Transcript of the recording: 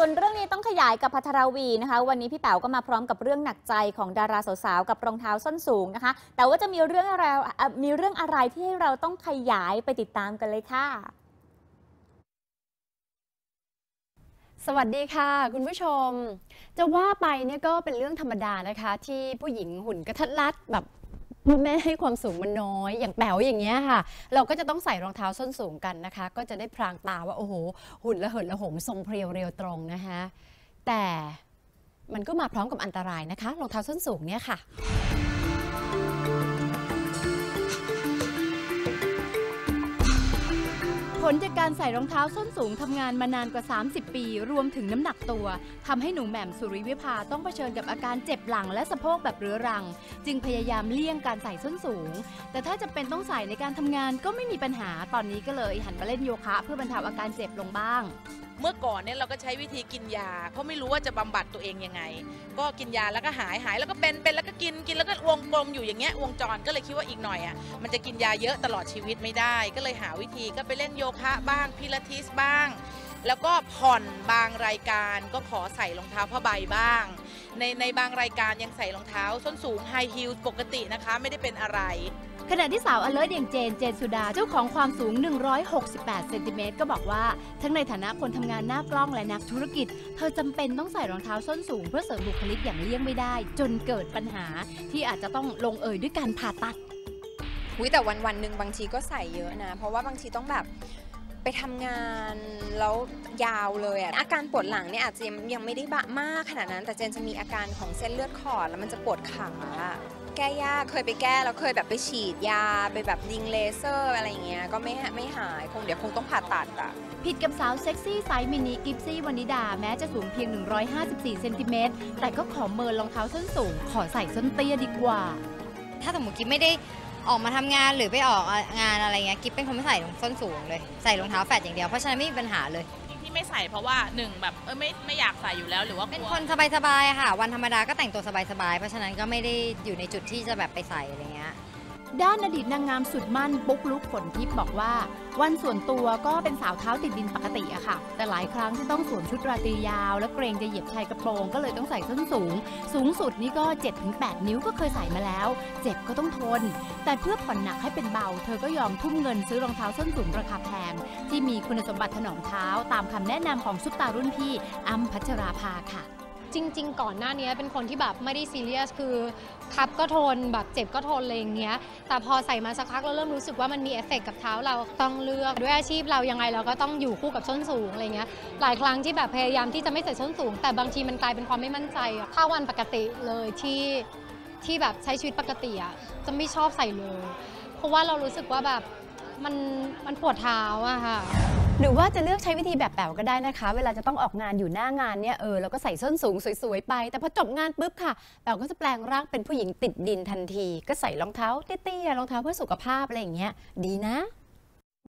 ส่วนเรื่องนี้ต้องขยายกับพัทรวีนะคะ วันนี้พี่แป๋วก็มาพร้อมกับเรื่องหนักใจของดาราสาวๆกับรองเท้าส้นสูงนะคะ แต่ว่าจะมีเรื่องอะไรมีเรื่องอะไรที่ให้เราต้องขยายไปติดตามกันเลยค่ะสวัสดีค่ะ คุณผู้ชม จะว่าไปเนี่ยก็เป็นเรื่องธรรมดานะคะ ที่ผู้หญิงหุ่นกระทัดรัดแบบ แม่ให้ความสูงมันน้อย อย่างแป๋วอย่างเงี้ยค่ะ เราก็จะต้องใส่รองเท้าส้นสูงกันนะคะ ก็จะได้พรางตาว่าโอ้โหหุ่นละเหินละหงทรงเพรียวเรียวตรงนะคะแต่มันก็มาพร้อมกับอันตรายนะคะรองเท้าส้นสูงเนี่ยค่ะ ลจากการใส่รองเท้าส้นสูงทำงานมานานกว่า 30 ปี รวมถึงน้ำหนักตัวทำให้หนูแหม่มสุริวิภาต้องเผชิญกับอาการเจ็บหลังและสะโพกแบบเรื้อรัง จึงพยายามเลี่ยงการใส่ส้นสูง แต่ถ้าจะเป็นต้องใส่ในการทำงานก็ไม่มีปัญหาตอนนี้ก็เลยหันมาเล่นโยคะ เพื่อบรรเทาอาการเจ็บลงบ้าง เมื่อก่อนเนี่ยเราก็ใช้วิธีกินยา เพราะไม่รู้ว่าจะบำบัดตัวเองยังไง ก็กินยาแล้วก็หายหายแล้วก็เป็นเป็นแล้วก็กินกินแล้วก็วงกลมอยู่อย่างเงี้ยวงจรก็เลยคิดว่าอีกหน่อยอะมันจะกินยาเยอะตลอดชีวิตไม่ได้ ก็เลยหาวิธีก็ไปเล่นโยคะบ้างพิลาทิสบ้าง แล้วก็ผ่อนบางรายการก็ขอใส่รองเท้าผ้าใบบ้าง ในในบางรายการยังใส่รองเท้าส้นสูงไฮฮิลปกตินะคะไม่ได้เป็นอะไร ขณะที่สาวอเลิร์อย่างเจน เจนสุดา เจ้าของความสูง 168 เซนติเมตรก็บอกว่า ทั้งในฐานะคนทำงานหน้ากล้องและนักธุรกิจ เธอจำเป็นต้องใส่รองเท้าส้นสูงเพื่อเสริมบุคลิกอย่างเลี่ยงไม่ได้ จนเกิดปัญหาที่อาจจะต้องลงเอยด้วยการผ่าตัดอุยแต่วันวันหนึ่งบางทีก็ใส่เยอะนะ เพราะว่าบางทีต้องแบบ ไปทำงานแล้วยาวเลยอะอาการปวดหลังเนี่ยอาจจะยังยังไม่ได้บะมากขนาดนั้น แต่เจนจะมีอาการของเส้นเลือดขอดแล้วมันจะปวดขาแก้ยากเคยไปแก้แล้วเคยแบบไปฉีดยาไปแบบยิงเลเซอร์อะไรอย่างเงี้ยก็ไม่ไม่หายคงเดี๋ยวคงต้องผ่าตัดอะผิดกับสาวเซ็กซี่ไซส์มินิกิฟซี่วานิดา แม้จะสูงเพียง 154 เซนติเมตรแต่ก็ขอเมินรองเท้าส้นสูง ขอใส่ส้นเตี้ยดีกว่า ถ้าสมมติกิ๊บไม่ได้ ออกมาทำงานหรือไปออกงานอะไรเงี้ยกิ๊บเป็นคนไม่ใส่รองส้นสูงเลยใส่รองเท้าแฟตอย่างเดียวเพราะฉะนั้นไม่มีปัญหาเลยที่ไม่ใส่เพราะว่าหนึ่งแบบเออไม่ไม่อยากใส่อยู่แล้วหรือว่ากเป็นลัวคนสบายๆค่ะ วันธรรมดาก็แต่งตัวสบายๆเพราะฉะนั้นก็ไม่ได้อยู่ในจุดที่จะแบบไปใส่อะไรเงี้ย ด้านอดีตนางงามสุดมั่นปุ๊กลุกฝนทิพย์บอกว่า วันส่วนตัวก็เป็นสาวเท้าติดดินปกติอะค่ะ แต่หลายครั้งที่ต้องสวมชุดราตรียาว และเกรงจะเหยียบชายกระโปรงก็เลยต้องใส่ส้นสูง สูงสุดนี่ก็ 7-8 นิ้วก็เคยใส่มาแล้ว เจ็บก็ต้องทน แต่เพื่อผ่อนหนักให้เป็นเบา เธอก็ยอมทุ่มเงินซื้อรองเท้าส้นสูงราคาแพงที่มีคุณสมบัติถนอมเท้าตามคำแนะนำของซุปตารุ่นพี่อ้ำพัชราภาค่ะ จริง ๆ ก่อนหน้านี้เป็นคนที่แบบไม่ได้ซีเรียสคือคับก็ทนแบบเจ็บก็ทนอะไรอย่างเงี้ย แต่พอใส่มาสักพักเราเริ่มรู้สึกว่ามันมีเอฟเฟกต์กับเท้าเราต้องเลือกด้วยอาชีพเรายังไงเราก็ต้องอยู่คู่กับส้นสูงอะไรเงี้ยหลายครั้งที่แบบพยายามที่จะไม่ใส่ส้นสูง แต่บางทีมันกลายเป็นความไม่มั่นใจถ้าวันปกติเลยที่ที่แบบใช้ชีวิตปกติอะจะไม่ชอบใส่เลย เพราะว่าเรารู้สึกว่าแบบมันมันปวดเท้าอะค่ะ หรือว่าจะเลือกใช้วิธีแบบแป๋วก็ได้นะคะ เวลาจะต้องออกงานอยู่หน้างานเนี่ยเออเราก็ใส่ส้นสูงสวยๆไป แต่พอจบงานปุ๊บค่ะแป๋วก็จะแปลงร่างเป็นผู้หญิงติดดินทันที ก็ใส่รองเท้าเตี้ยๆรองเท้าเพื่อสุขภาพอะไรอย่างเงี้ยดีนะ